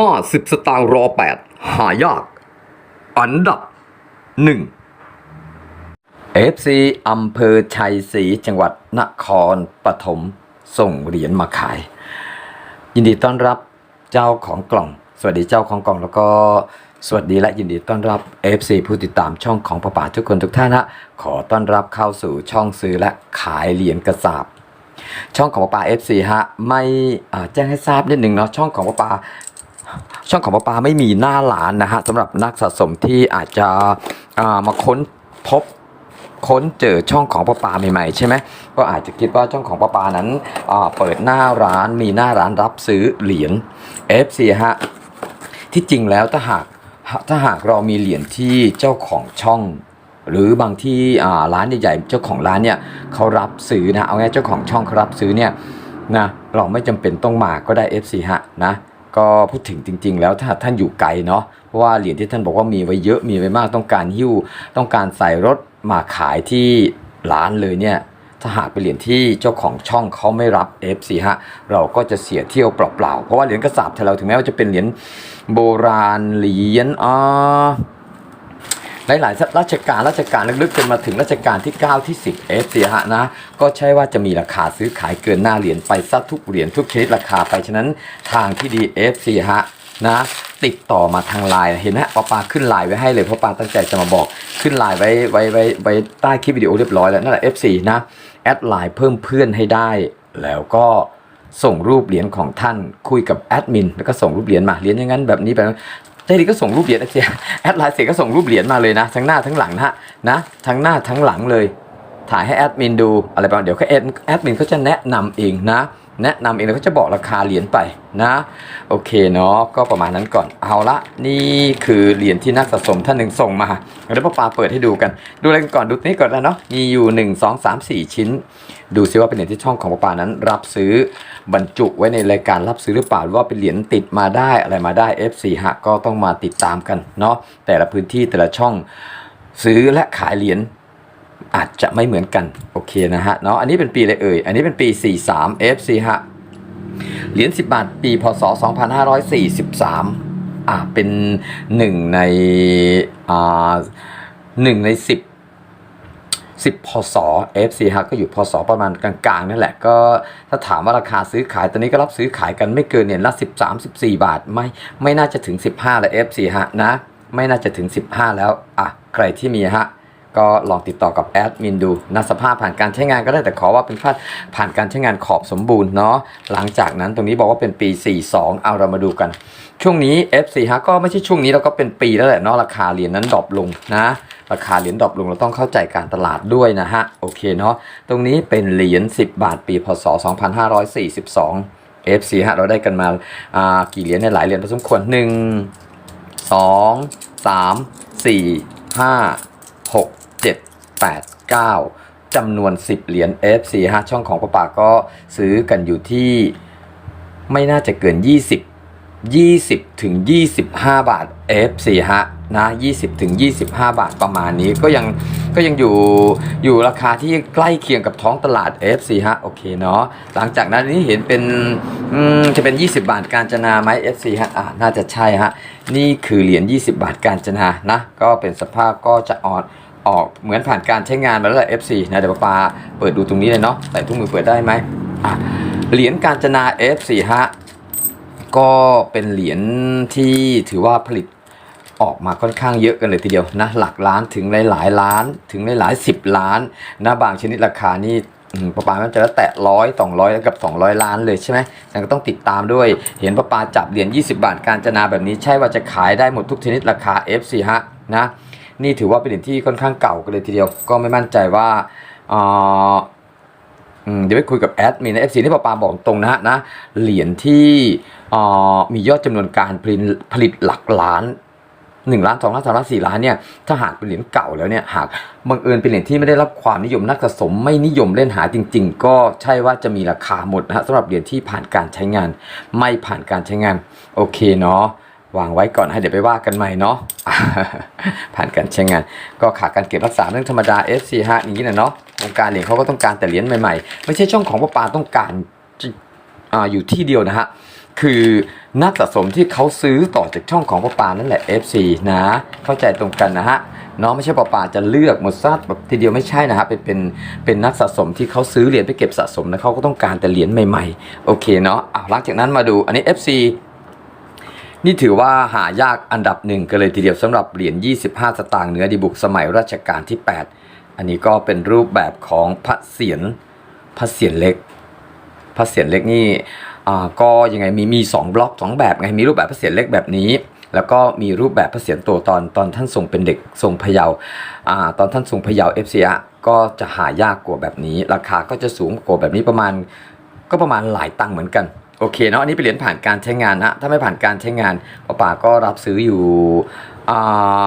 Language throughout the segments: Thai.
ห้าสิบสตางค์รอแปดหายาก อันดับหนึ่ง FC อำเภอชัยศรีจังหวัดนครปฐมส่งเหรียญมาขาย ยินดีต้อนรับเจ้าของกล่อง สวัสดีเจ้าของกล่องแล้วก็สวัสดีและยินดีต้อนรับ FC ผู้ติดตามช่องของประป่าทุกคนทุกท่านนะขอต้อนรับเข้าสู่ช่องซื้อและขายเหรียญกระสาบช่องของประป่า FC ฮะไม่แจ้งให้ทราบนิดหนึ่งเนาะช่องของประป่า ช่องของป้าปาไม่มีหน้าหลานนะฮะสำหรับนักสะสมที่อาจจะามาค้นพบค้นเจอช่องของป้าปาใหม่ๆใช่ไหมก็อาจจะคิดว่าช่องของป้าปานั้นเปิดหน้าร้านมีหน้าร้านรับซื้อเหรียญ FC ฮะที่จริงแล้วถ้าหากถ้าหากเรามีเหรียญที่เจ้าของช่อง หรือบางที่ร้านใหญ่ๆเจ้าของร้านเนี่ยเขารับซื้อนะเอาง่ายเจ้าของช่องเขารับซื้อเนี่ยนะเราไม่จำเป็นต้องมาก็ได้ FC ฮะนะ ก็พูดถึงจริง ๆ แล้วถ้าท่านอยู่ไกลเนาะเพราะว่าเหรียญที่ท่านบอกว่ามีไว้เยอะมีไว้มากต้องการหิ้ว ต้องการใส่รถมาขายที่ร้านเลยเนี่ยถ้าหากเป็นเหรียญที่เจ้าของช่องเขาไม่รับ F4 ฮะเราก็จะเสียเที่ยวเปล่าๆเพราะว่าเหรียญกระสาบไทยเราถึงแม้ว่าจะเป็นเหรียญโบราณเหรียญอ่า หลายๆราชการราชการลึกๆจนมาถึงรัชกาลที่ 9 ที่ 10 เอฟเสียฮะนะ ก็ใช่ว่าจะมีราคาซื้อขายเกินหน้าเหรียญไปซะทุกเหรียญทุกชนิดราคาไปฉะนั้นทางที่ดีเอฟเสียฮะนะติดต่อมาทางไลน์เห็นไหมปาปาขึ้นไลน์ไว้ให้เลยเพราะปาตั้งใจจะมาบอกขึ้นไลน์ไว้ไว้ไว้ไว้ใต้คลิปวิดีโอเรียบร้อยแล้วนั่นแหละ F4 นะแอดไลน์เพิ่มเพื่อนให้ได้ แล้วก็ส่งรูปเหรียญของท่านคุยกับแอดมินแล้วก็ส่งรูปเหรียญมาเหรียญอย่างนั้นแบบนี้แบบ นั้นเจดีก็ส่งรูปเหรียญนะเจ๊แอดไลน์เสร็จก็ส่งรูปเหรียญมาเลยนะ ทั้งหน้าทั้งหลังนะฮะนะทั้งหน้าทั้งหลังเลย ถ่ายให้แอดมินดูอะไรประมาณเดี๋ยวก็แอดแอดมินเขาจะแนะนำเองนะ แนะนำเองแล้วก็จะบอกราคาเหรียญไปนะโอเคเนาะก็ประมาณนั้นก่อนเอาละนี่คือเหรียญที่นักสะสมท่านหนึ่งส่งมาเดี๋ยวป้าปาเปิดให้ดูกัน ดูอะไรกันก่อนดูนี่ก่อนนะเนาะมีอยู่ 1 2 3 4 ชิ้น ดูซิว่าเป็นเหรียญที่ช่องของป้าปานั้น รับซื้อบรรจุไว้ในรายการรับซื้อหรือเปล่าหรือว่าเป็นเหรียญติดมาได้อะไรมาได้ F4 ฮะก็ต้องมาติดตามกันเนาะแต่ละพื้นที่แต่ละช่องซื้อและขายเหรียญ อาจจะไม่เหมือนกัน โอเคนะฮะเนาะอันนี้เป็นปีอะไรเอ่ย อันนี้เป็นปี 43 FC ฮะเหรียญ10 บาท ปีพศ 2543 อ่าเป็นหนึ่งในอ่าหนึ่งใน 10 10 พศ FC ฮะก็อยู่พศประมาณกลางๆนั่นแหละก็ถ้าถามว่าราคาซื้อขายตอนนี้ก็รับซื้อขายกันไม่เกินเนี่ยละ13 14 บาทไม่ไม่น่าจะถึง 15 แล้ว FC ฮะนะ ไม่น่าจะถึง 15 แล้วอะใครที่มีฮะ ก็ลองติดต่อกับแอดมินดูนะสภาพผ่านการใช้งานก็ได้แต่ขอว่าเป็นพาดผ่านการใช้งานขอบสมบูรณ์เนาะหลังจากนั้นตรงนี้บอกว่าเป็นปี 42 เอาเรามาดูกัน ช่วงนี้ F4 ฮะก็ไม่ใช่ช่วงนี้แล้วก็เป็นปีแล้วแหละเนาะราคาเหรียญนั้นดรอปลงนะราคาเหรียญดรอปลงเราต้องเข้าใจการตลาดด้วยนะฮะโอเคเนาะตรงนี้เป็นเหรียญ10 บาทปีพศ 2542 F4 ฮะเราได้กันมาอ่ากี่เหรียญเนี่ยหลายเหรียญพอสมควรหนึ่งสอง สามสี่ห้าหกเจ็ดแปดเก้าจำนวน 10 เหรียญ F4 ฮะช่องของป้าป่าก็ซื้อกันอยู่ที่ไม่น่าจะเกิน 20 20ถึง25 บาท F4 ฮะนะ20ถึง25 บาทประมาณนี้ก็ยังก็ยังอยู่อยู่ราคาที่ใกล้เคียงกับท้องตลาด F4 ฮะโอเคเนาะหลังจากนั้นนี่เห็นเป็นจะเป็น 20 บาทการจนาไหม F4 ฮะอ่าน่าจะใช่ฮะนี่คือเหรียญ 20 บาทการจนานะก็เป็นสภาพก็จะอ่อด ออกเหมือนผ่านการใช้งานมาแล้วแหละ F4 นะเดี๋ยวป้าเปิดดูตรงนี้เลยเนาะใส่ทุกมือเปิดได้ไหมอะเหรียญการจนา F4 ฮะก็เป็นเหรียญที่ถือว่าผลิตออกมาค่อนข้างเยอะกันเลยทีเดียวนะหลักล้านถึงหลายๆล้านถึงหลายๆสิบล้านนะบางชนิดราคานี่ประมามันจะแตะร้อยสองร้อยกับ 200 ล้านเลยใช่ไหมแต่ก็ต้องติดตามด้วย เห็นประปาจับเหรียญ20 บาทการจนาแบบนี้ใช่ว่าจะขายได้หมดทุกชนิดราคา F4 ฮะนะ นี่ถือว่าเป็นเหรียญที่ค่อนข้างเก่ากันเลยทีเดียว ก็ไม่มั่นใจว่าอืมเดี๋ยวไปคุยกับแอดมินเอฟซีที่ปาปาบอกตรงนะฮะนะ เหรียญที่มียอดจำนวนการผลิตผลิตหลักล้านหนึ่งล้านสองล้านสามล้านสี่ล้านเนี่ยถ้าหากเป็นเหรียญเก่าแล้วเนี่ยหากบังเอิญเป็นเหรียญที่ไม่ได้รับความนิยมนักสะสมไม่นิยมเล่นหาจริง ๆ ก็ใช่ว่าจะมีราคาหมดนะฮะสำหรับเหรียญที่ผ่านการใช้งาน ไม่ผ่านการใช้งาน โอเคเนาะ วางไว้ก่อนให้เดี๋ยวไปว่ากันใหม่เนาะผ่านการใช้งาน ก็ขาดการเก็บรักษาเรื่องธรรมดา FC ฮะอย่างนี้นะเนาะวงการเหรียญเขาก็ต้องการแต่เหรียญใหม่ๆ ไม่ใช่ช่องของปปาต้องการอาอยู่ที่เดียวนะฮะคือนักสะสมที่เขาซื้อต่อจากช่องของป้าปานั่นแหละ FC นะ เข้าใจตรงกันนะฮะเน้องไม่ใช่ปปาจะเลือกหมดซัดแบบทีเดียวไม่ใช่นะฮะเป็นเป็นเป็นนักสะสมที่เขาซื้อเหรียญไปเก็บสะสมนะเขาก็ต้องการแต่เหรียญใหม่ๆ โอเคเนาะอะหลังจากนั้นมาดูอันนี้ FC นี่ถือว่าหายากอันดับหนึ่งกันเลยทีเดียวสำหรับเหรียญ 25 สตางค์เนื้อดีบุกสมัยรัชกาลที่ 8 อันนี้ก็เป็นรูปแบบของพระเศียรพระเศียรเล็กพระเศียรเล็กนี่อ่าก็ยังไงมีมีสองบล็อกสองแบบไงมีรูปแบบพระเศียรเล็กแบบนี้ แล้วก็มีรูปแบบพระเศียรโตตอนตอนท่านทรงเป็นเด็กทรงพะเยาอ่าตอนท่านทรงพะเยาเอฟซีก็จะหายากกว่าแบบนี้ ราคาก็จะสูงกว่าแบบนี้ประมาณก็ประมาณหลายตังค์เหมือนกัน โอเคเนาะอันนี้เป็นเหรียญผ่านการใช้งานนะถ้าไม่ผ่านการใช้งานป้าป่าก็รับซื้ออยู่อ่า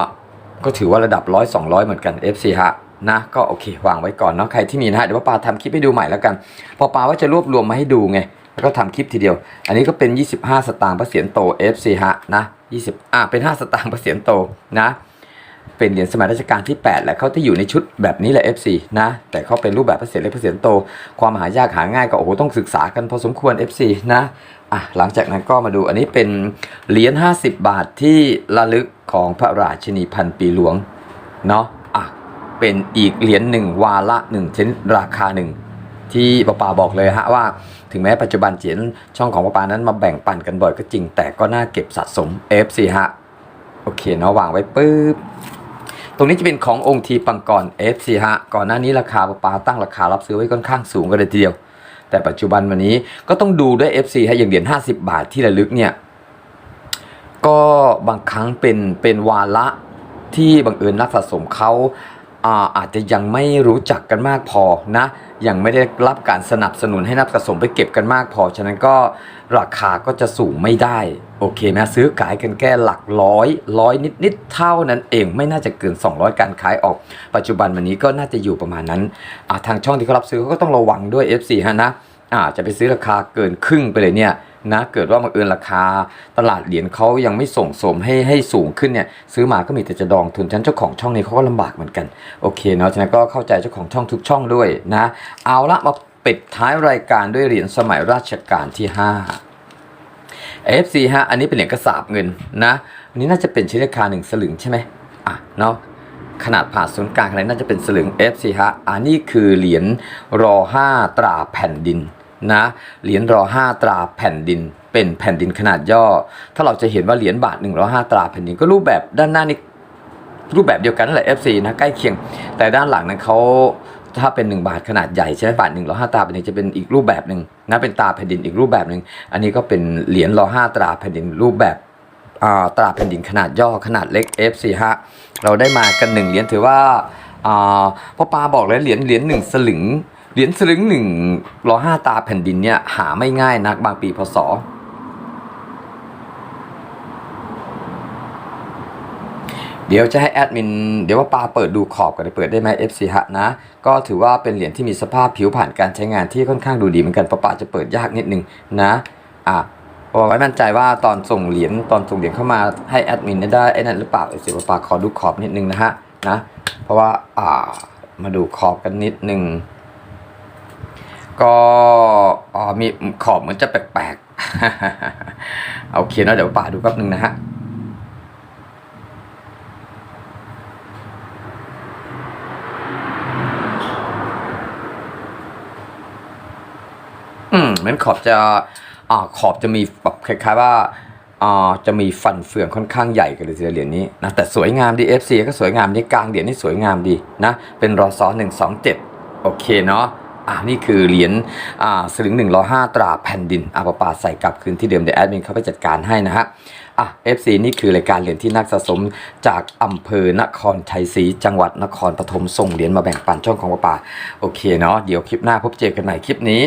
ก็ถือว่าระดับร้อยสองร้อยเหมือนกัน FC ฮะนะก็โอเค วางไว้ก่อนเนาะใครที่มีนะฮะเดี๋ยวป้าป่าทำคลิปให้ดูใหม่แล้วกันพอป่าว่าจะรวบรวมมาให้ดูไงแล้วก็ทำคลิปทีเดียว อันนี้ก็เป็น 25 สตางค์พระเศียรโต FC ฮะนะ20อ่าเป็น 5 สตางค์พระเศียรโตนะ เป็นเหรียญสมัยรัชกาลที่ 8แหละเขาที่อยู่ในชุดแบบนี้แหละ FC นะ แต่เขาเป็นรูปแบบพระเศียรเล็กพระเศียรโต ความหายากหาง่ายก็โอ้โหต้องศึกษากันพอสมควร FC นะอะหลังจากนั้นก็มาดูอันนี้เป็นเหรียญ50 บาทที่ระลึกของพระราชินีพันปีหลวงเนาะอะเป็นอีกเหรียญหนึ่งวาละหนึ่งชนิดราคาหนึ่งที่ปาปาบอกเลยฮะว่าถึงแม้ปัจจุบันเจียนช่องของปาปานั้นมาแบ่งปันกันบ่อยก็จริง แต่ก็น่าเก็บสะสม FC ฮะ โอเคเนาะวางไว้ปุ๊บ ตรงนี้จะเป็นขององค์ทีปังกร FC ฮะ ก่อนหน้านี้ราคาปลาปาตั้งราคารับซื้อไว้ค่อนข้างสูงกันเลยทีเดียว แต่ปัจจุบันวันนี้ก็ต้องดูด้วย FC ฮะอย่างเหรียญ50 บาทที่ระลึกเนี่ย ก็บางครั้งเป็นเป็นวาระที่บังเอิญนักสะสมเขาอ่าอาจจะยังไม่รู้จักกันมากพอนะ ยังไม่ได้รับการสนับสนุนให้นักสะสมไปเก็บกันมากพอ ฉะนั้นก็ราคาก็จะสูงไม่ได้ โอเคไหมซื้อขายกันแค่หลักร้อยร้อยนิดๆเท่านั้นเองไม่น่าจะเกิน 200 การขายออก ปัจจุบันวันนี้ก็น่าจะอยู่ประมาณนั้นทางช่องที่เขารับซื้อเขาก็ต้องระวังด้วย FC ฮะนะอาจะไปซื้อราคาเกินครึ่งไปเลยเนี่ยนะเกิดว่าบังเอิญราคาตลาดเหรียญเขายังไม่ส่งสมให้ให้สูงขึ้นเนี่ยซื้อมาก็มีแต่จะดองทุนฉันเจ้าของช่องนี้เขาก็ลำบากเหมือนกันโอเคเนาะฉะนั้นก็เข้าใจเจ้าของช่องทุกช่องด้วยนะ เอาละมาปิดท้ายรายการด้วยเหรียญสมัยราชการที่ 5 FC ฮะ อันนี้เป็นเหรียญกระสาบเงินนะอันนี้น่าจะเป็นชิ้นราคาหนึ่งสลึงใช่ไหมอะเนาะขนาดผ่าศูนย์กลางอะไรน่าจะเป็นสลึง FC ฮะอันนี้คือเหรียญรอ5ตราแผ่นดินนะเหรียญรอห้าตราแผ่นดิน เป็นแผ่นดินขนาดย่อ ถ้าเราจะเห็นว่าเหรียญบาทหนึ่งรอห้าตราแผ่นดินก็รูปแบบด้านหน้านี่รูปแบบเดียวกันนั่นแหละ FC นะใกล้เคียง แต่ด้านหลังนั้นเขาถ้าเป็น 1 บาทขนาดใหญ่ใช่ไหมบาทหนึ่งรอห้าตราแผ่นดินจะเป็นอีกรูปแบบหนึ่ง นะเป็นตราแผ่นดินอีกรูปแบบหนึ่งอันนี้ก็เป็นเหรียญรอห้าตราแผ่นดินรูปแบบอาตราแผ่นดินขนาดย่อขนาดเล็ก F4 ฮะเราได้มากันหนึ่งเหรียญถือว่าอาพ่อปาบอกเลยเหรียญเหรียญหนึ่งสลึงเหรียญสลึงหนึ่งรอห้าตาแผ่นดินเนี่ยหาไม่ง่ายนักบางปีพศ เดี๋ยวจะให้แอดมินเดี๋ยวว่าปาเปิดดูขอบกันเปิดได้ไหม FC ฮะนะ ก็ถือว่าเป็นเหรียญที่มีสภาพผิวผ่านการใช้งานที่ค่อนข้างดูดีเหมือนกันปะปาจะเปิดยากนิดนึงนะอะเพราไว้มั่นใจว่าตอนส่งเหรียญตอนส่งเหรียญเข้ามาให้แอดมินได้ไอ้นั่นหรือเปล่าเดี๋ยวปะปาขอดูขอบนิดนึงนะฮะนะเพราะว่าอ่ามาดูขอบกันนิดนึงก็อ๋อมีขอบเหมือนจะแปลกๆโอเคนะเดี๋ยวป่าดูแป๊บนึงนะฮะ อืมเหมือนขอบจะอ่าขอบจะมีแบบคล้ายๆว่าอ่าจะมีฟันเฟืองค่อนข้างใหญ่กันเลยทีเดียวเหรียญนี้นะแต่สวยงามดี FC ก็สวยงามนี่กลางเหรียญนี่สวยงามดีนะ เป็นรอซอหนึ่งสองเจ็ดโอเคเนาะอ่านี่คือเหรียญอ่าสลึงหนึ่งร้อห้าตราแผ่นดินอาปปาใส่กลับคืนที่เดิมเดี๋ยวแอดมินเข้าไปจัดการให้นะฮะอะ FC นี่คือรายการเหรียญที่นักสะสมจากอำเภอนครชัยศรีจังหวัดนครปฐมส่งเหรียญมาแบ่งปันช่องของปปาโอเคเนาะเดี๋ยวคลิปหน้าพบเจอกันใหม่คลิปนี้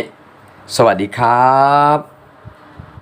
สวัสดีครับ